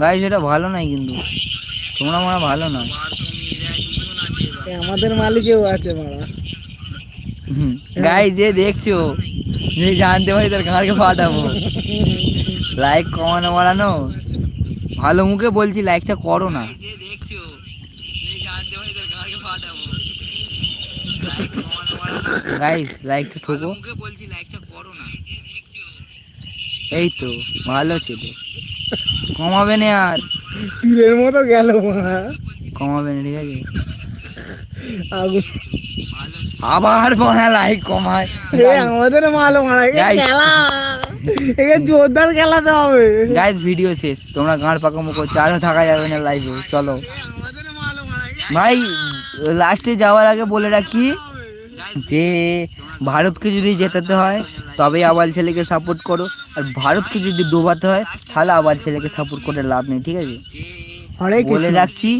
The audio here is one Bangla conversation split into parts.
গাইস এটা ভালো নাই কিন্তু। তোমরা মারা ভালো না আমাদের মালিকেও আছে মারা। গাই যে দেখছ যে জানতে পারি তার ঘাড়কে ফাটাবো লাইক কমানো বাড়ানো। ভালো মুখে বলছি লাইকটা করো না। গাইস লাইকটা ঠোকো। এই তো ভালো ছিল। কমাবে না আর। তীরের মতো গেল মারা কমাবে না ঠিক আছে? আগুন আবার মনে লাইক কমায় আমাদের মাল মারা খেলা। একে জোরদার খেলাতে হবে। গাইস ভিডিও শেষ। তোমরা গাঁড় পাকা মুখো চালও থাকা যাবে না লাইভে চলো। ভাই লাস্টে যাওয়ার আগে বলে রাখি যে ভারতকে যদি জেতাতে হয় তবে আবার ছেলেকে সাপোর্ট করো। আর ভারতকে যদি ডোবাতে হয় তাহলে আবার ছেলেকে সাপোর্ট করে লাভ নেই ঠিক আছে? বলে রাখছি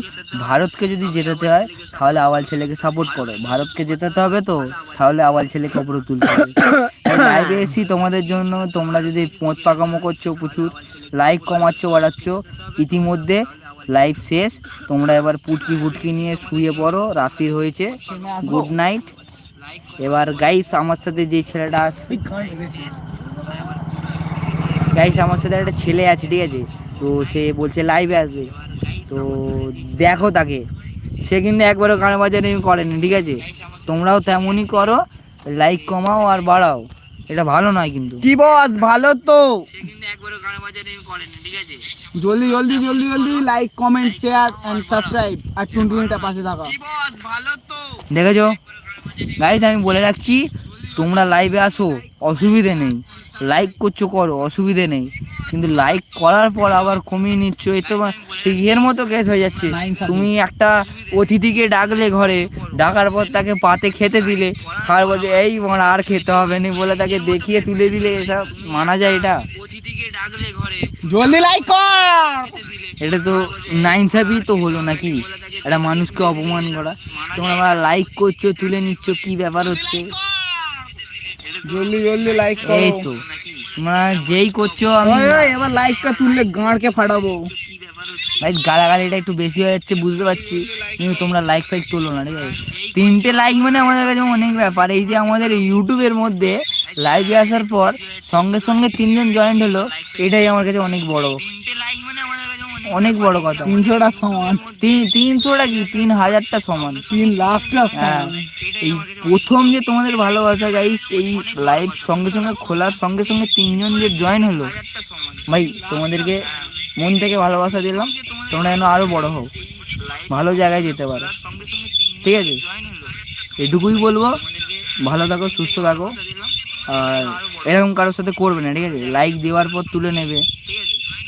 ভারতকে যদি জেতাতে হয় তাহলে আওয়াল ছেলেকে সাপোর্ট করো। ভারতকে জেতাতে হবে তো তাহলে আওয়াল ছেলেকে উপরে তুলতে হবে। লাইভে এসি তোমাদের জন্য। তোমরা যদি পোঁত পাকামো করছ প্রচুর লাইক কমাচ্ছ বাড়াচ্ছ ইতিমধ্যে লাইভ শেষ। তোমরা এবার পুটকি ফুটকি নিয়ে শুয়ে পড়ো। রাত্রির হয়েছে। গুড নাইট এবার গাইস আমার সাথে যে ছেলেটা গাইস আমার সাথে একটা ছেলে আছে ঠিক আছে? তো সে বলছে লাইভে আসবে। তো দেখো তাকে। সে কিন্তু একবারও গান বাজারে করেনি ঠিক আছে? তোমরাও তেমনই করো লাইক কমাও আর বাড়াও। এটা ভালো নয় কিন্তু। কি বস ভালো তো। কিন্তু একবারও গান করেনি ঠিক আছে? জলদি জলদি জলদি জলদি like comment share and subscribe আর টুনটুনিটা পাশে থাকা। দেখেছ? গাইস আমি বলে রাখছি তোমরা লাইভে আসো অসুবিধে নেই। লাইক করছ করো অসুবিধে নেই। কিন্তু লাইক করার পর আবার কমিয়ে নিচ্ছ এ তো সেই ইয়ের মতো কেস হয়ে যাচ্ছে। তুমি একটা অতিথিকে ডাকলে ঘরে ডাকার পর তাকে পাতে খেতে দিলে। আর বলছে এই মারা আর খেতে হবে না বলে তাকে দেখিয়ে তুলে দিলে এসব মানা যায় এটা। অতিথিকে ডাকলে ঘরে জলদি লাইক কর! এটা তো নাইনসাফই তো হলো নাকি? একটা মানুষকে অপমান করা। তোমরা লাইক করছ তুলে নিচ্ছ কি ব্যাপার হচ্ছে? জলদি জলদি লাইক করো। এই তো। তোমরা যেই করছ আমি এবার লাইকটা তুললে গাঁড়কে ফাটাবো। ভাই গালাগালিটা একটু বেশি হয়ে যাচ্ছে বুঝতে পারছি। কিন্তু তোমরা লাইক ফাইক তোলো না ঠিক আছে? তিনটে লাইক মানে আমাদের কাছে অনেক ব্যাপার। এই যে আমাদের ইউটিউবের মধ্যে লাইভে আসার পর সঙ্গে সঙ্গে তিনজন জয়েন্ট হলো এটাই আমার কাছে অনেক বড়। অনেক বড় কথা। তিনশোটা সমান। তিন তিনশোটা কি? তিন হাজারটা সমান। তিন লাখটা হ্যাঁ। এই প্রথম যে তোমাদের ভালোবাসা গাইস এই লাইভ সঙ্গে সঙ্গে খোলার সঙ্গে সঙ্গে তিনজন যে জয়েন হলো ভাই তোমাদেরকে মন থেকে ভালোবাসা দিলাম। তোমরা যেন আরও বড় হও। ভালো জায়গায় যেতে পারো। ঠিক আছে? এটুকুই বলব। ভালো থাকো সুস্থ থাকো। আর এরকম কারোর সাথে করবে না ঠিক আছে? লাইক দেওয়ার পর তুলে নেবে।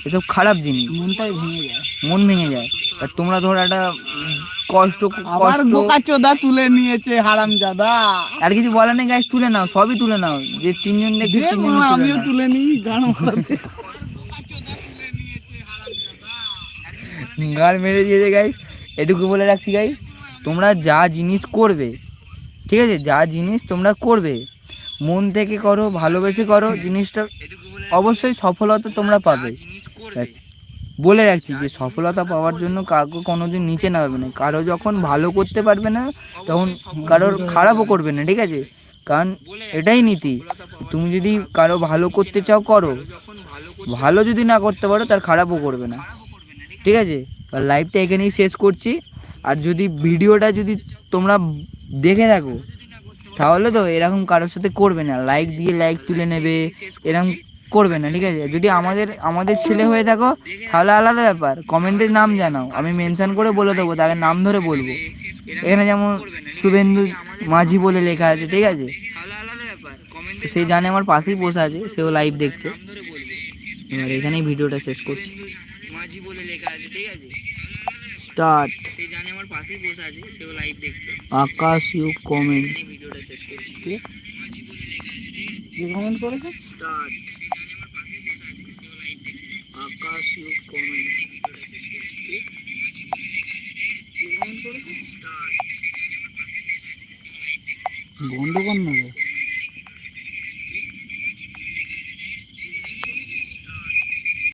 এসব খারাপ জিনিস। মনটাই ভেঙে যায়। মন ভেঙে যায়। আর তোমরা ধর একটা কষ্ট আবার তুলে নিয়েছে হারাম জাদা আর কিছু বলার নেই গাছ তুলে নাও সবই তুলে নাও। যে তিনজন দেখবে তিনজন আমিও তুলে নিই গান গান মেরে দিয়েছে গাই এটুকু বলে রাখছি গাই তোমরা যা জিনিস করবে ঠিক আছে যা জিনিস তোমরা করবে মন থেকে করো ভালোবেসে করো জিনিসটা অবশ্যই সফলতা তোমরা পাবে। দেখ, বলে রাখছি যে সফলতা পাওয়ার জন্য কাউকে কোনোদিন নিচে নামাবে না। কারও যখন ভালো করতে পারবে না, তখন কারোর খারাপও করবে না, ঠিক আছে? কারণ এটাই নীতি। তুমি যদি কারও ভালো করতে চাও, করো। ভালো যদি না করতে পারো, তার খারাপও করবে না। ঠিক আছে? লাইভটা এখানেই শেষ করছি। আর যদি ভিডিওটা যদি তোমরা দেখে থাকো, তাহলে তো এরকম কারোর সাথে করবে না। লাইক দিয়ে লাইক তুলে নেবে। এরকম করবে না, ঠিক আছে? যদি আমাদের আমাদের ছেলে হয়ে থাকো, তাহলে আলাদা ব্যাপার। কমেন্টের নাম জানাও, আমি মেনশন করে বলে দেবো তাকে নাম ধরে বলব। এখানে যেমন শুভেন্দু মাঝি বলে লেখা আছে, ঠিক আছে? সে জানে আমার পাশেই বসে আছে, সেও লাইভ দেখছে। এবার এখানেই ভিডিওটা শেষ করছি। ঠিক আছে start Akash you comment comment করেছে স্টার্ট আকাশ ইউ কমেন্ট